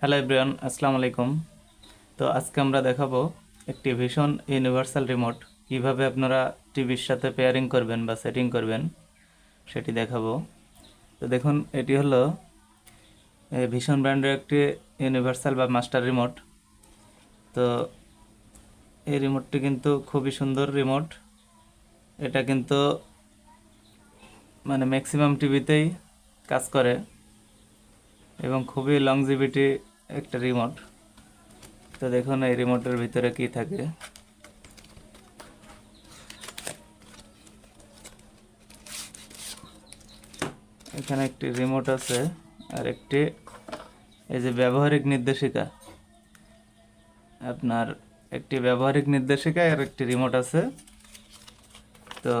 Hello everyone, আসসালামু আলাইকুম। তো আজকে আমরা দেখাবো একটি ভীষণ ইউনিভার্সাল রিমোট। কীভাবে আপনারা টিভির সাথে পেয়ারিং করবেন বা সেটিং করবেন, সেটি দেখাবো। তো দেখুন, এটি হলো ভীষণ ব্র্যান্ডের একটি ইউনিভার্সাল বা মাস্টার রিমোট। তো এই রিমোটটি কিন্তু খুবই সুন্দর রিমোট। এটা কিন্তু মানে ম্যাক্সিমাম টিভিতেই কাজ করে এবং খুবই লংজিভিটি একটা রিমোট তো দেখুন এই রিমোটের ভিতরে কি থাকে। এখানে একটি রিমোট আছে আর একটি এই যে ব্যবহারিক নির্দেশিকা। আপনার একটি ব্যবহারিক নির্দেশিকা আর একটি রিমোট আছে। তো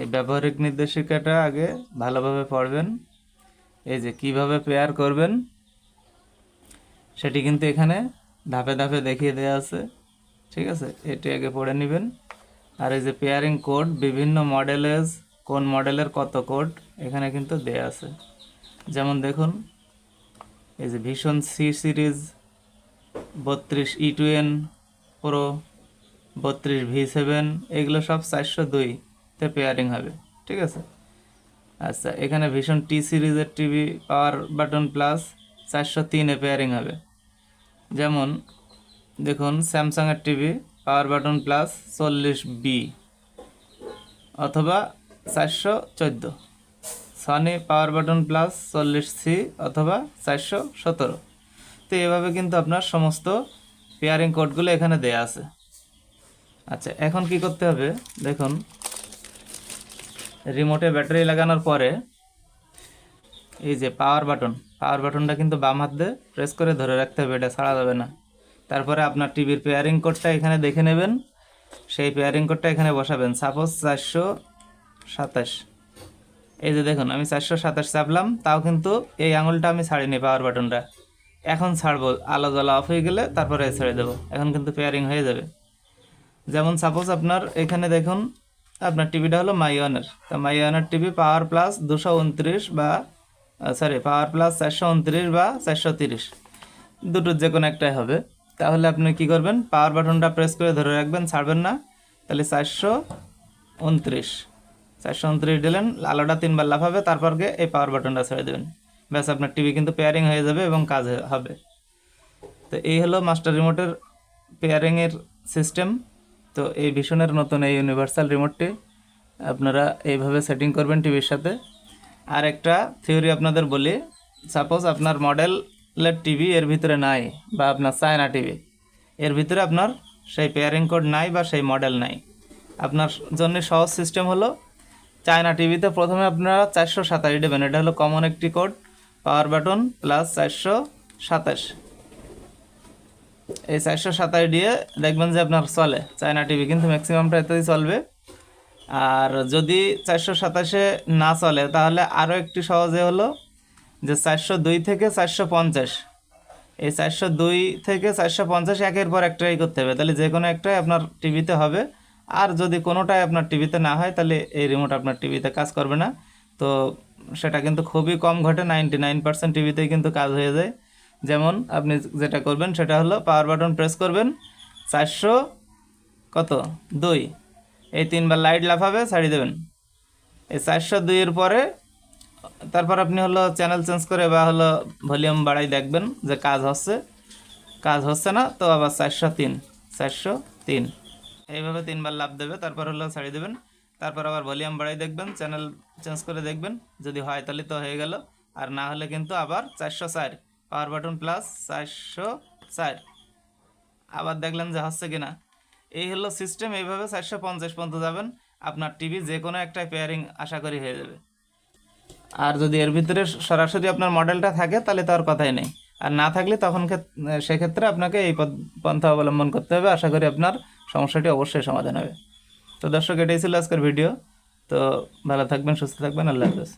এই ব্যবহারিক নির্দেশিকাটা আগে ভালোভাবে পড়বেন। এই যে কীভাবে পেয়ার করবেন, সেটি কিন্তু এখানে ধাপে ধাপে দেখিয়ে দেওয়া আছে, ঠিক আছে? এটি আগে পড়ে নেবেন। আর এই যে পেয়ারিং কোড বিভিন্ন মডেলের কোন মডেলের কত কোড এখানে কিন্তু দেয়া আছে। যেমন দেখুন, এই যে ভীষণ সি সিরিজ বত্রিশ ই টুয়েন প্রো বত্রিশ ভি সেভেন এগুলো সব চারশো দুইতে পেয়ারিং হবে, ঠিক আছে? আচ্ছা এখানে ভীষণ টি সিরিজের টিভি পাওয়ার বাটন প্লাস চারশো তিনে পেয়ারিং হবে। যেমন, দেখুন স্যামসাংয়ের টিভি পাওয়ার বাটন প্লাস চল্লিশ বি অথবা চারশো চোদ্দ। সনি পাওয়ার বাটন প্লাস চল্লিশ সি অথবা চারশো সতেরো। তো এভাবে কিন্তু আপনার সমস্ত পেয়ারিং কোডগুলো এখানে দেয়া আছে। আচ্ছা এখন কি করতে হবে? দেখুন রিমোটে ব্যাটারি লাগানোর পরে, এই যে পাওয়ার বাটন পাওয়ার বাটনটা কিন্তু বাম হাত দিয়ে প্রেস করে ধরে রাখতে হবে, এটা ছাড়া যাবে না। তারপরে আপনার টিভির পেয়ারিং কোডটা এখানে দেখে নেবেন। সেই পেয়ারিং কোডটা এখানে বসাবেন। সাপোজ চারশো সাতাশ। এই যে দেখুন, আমি চারশো সাতাশ চাপলাম, তাও কিন্তু এই আঙুলটা আমি ছাড়িনি পাওয়ার বাটনটা এখন ছাড়বো, আলো জ্বলা অফ হয়ে গেলে তারপরে ছেড়ে দেবো। এখন কিন্তু পেয়ারিং হয়ে যাবে। যেমন সাপোজ আপনার এখানে দেখুন আপনার টিভিটা হলো মাইওয়ানের। তা মাইওয়ানের টিভি পাওয়ার প্লাস দুশো উনত্রিশ বা সরি পাওয়ার প্লাস চারশো উনত্রিশ বা চারশো তিরিশ। দুটোর যে কোনো একটাই হবে। তাহলে আপনি কি করবেন? পাওয়ার বাটনটা প্রেস করে ধরে রাখবেন, ছাড়বেন না। তাহলে চারশো উনত্রিশ। চারশো উনত্রিশ দিলেন, আলোটা তিনবার লাফাবে, তারপর গিয়ে এই পাওয়ার বাটনটা ছেড়ে দেবেন। ব্যাস, আপনার টিভি কিন্তু পেয়ারিং হয়ে যাবে এবং কাজ হবে। তো এই হলো মাস্টার রিমোটের পেয়ারিংয়ের সিস্টেম তো এই ভীষণের নতুন এই ইউনিভার্সাল রিমোটটি আপনারা এইভাবে সেটিং করবেন টিভির সাথে। আর একটা থিওরি আপনাদের বলি সাপোজ আপনার মডেলের টিভি এর ভিতরে নাই বা আপনার চায়না টিভি এর ভিতরে আপনার সেই পেয়ারিং কোড নাই বা সেই মডেল নাই। আপনার জন্য সহজ সিস্টেম হলো চায়না টিভিতে প্রথমে আপনারা চারশো সাতাশ দেবেন। এটা হলো কমন একটি কোড পাওয়ার বাটন প্লাস চারশো সাতাশ। এই চারশো সাতাশ দিয়ে দেখবেন যে আপনার চলে। চায়না টিভি কিন্তু ম্যাক্সিমামটা এতেই চলবে। আর যদি চারশো সাতাশে না চলে, তাহলে আরও একটি সহজে হলো যে চারশো দুই থেকে চারশো পঞ্চাশ। এই চারশো দুই থেকে চারশো পঞ্চাশ একের পর একটাই করতে হবে। তাহলে যে কোনো একটাই আপনার টিভিতে হবে। আর যদি কোনোটাই আপনার টিভিতে না হয়, তাহলে এই রিমোট আপনার টিভিতে কাজ করবে না। তো সেটা কিন্তু খুবই কম ঘটে। নাইনটি নাইন পার্সেন্ট টিভিতেই কিন্তু কাজ হয়ে যায়। যেমন আপনি যেটা করবেন সেটা হলো পাওয়ার বাটন প্রেস করবেন, চারশো কত? দুই। এই তিনবার লাইট লাফাবে, ছাড়িয়ে দেবেন। এই চারশো দুইয়ের পরে, তারপর আপনি হলো চ্যানেল চেঞ্জ করে বা হলো ভলিউম বাড়াই দেখবেন যে কাজ হচ্ছে। কাজ হচ্ছে না, তো আবার চারশো তিন চারশো তিন। এইভাবে তিনবার লাভ দেবে, তারপর হলো ছাড়িয়ে দেবেন। তারপর আবার ভলিউম বাড়াই দেখবেন চ্যানেল চেঞ্জ করে দেখবেন। যদি হয় তাহলে তো হয়ে গেল। আর না হলে কিন্তু আবার চারশো চার। পাওয়ার বাটন প্লাস চারশো চার। আবার দেখলেন যে হচ্ছে কিনা। এই হলো সিস্টেম এইভাবে চারশো পঞ্চাশ পর্যন্ত যাবেন। আপনার টিভি যে কোনো একটা পেয়ারিং আশা করি হয়ে যাবে। আর যদি এর ভিতরে সরাসরি আপনার মডেলটা থাকে, তাহলে তো আর কথাই নেই। আর না থাকলে তখন ক্ষেত- সেক্ষেত্রে আপনাকে এই পন্থা অবলম্বন করতে হবে। আশা করি আপনার সমস্যাটি অবশ্যই সমাধান হবে। তো দর্শক, এটাই ছিল আজকের ভিডিও তো ভালো থাকবেন, সুস্থ থাকবেন। আল্লাহ হাফেজ।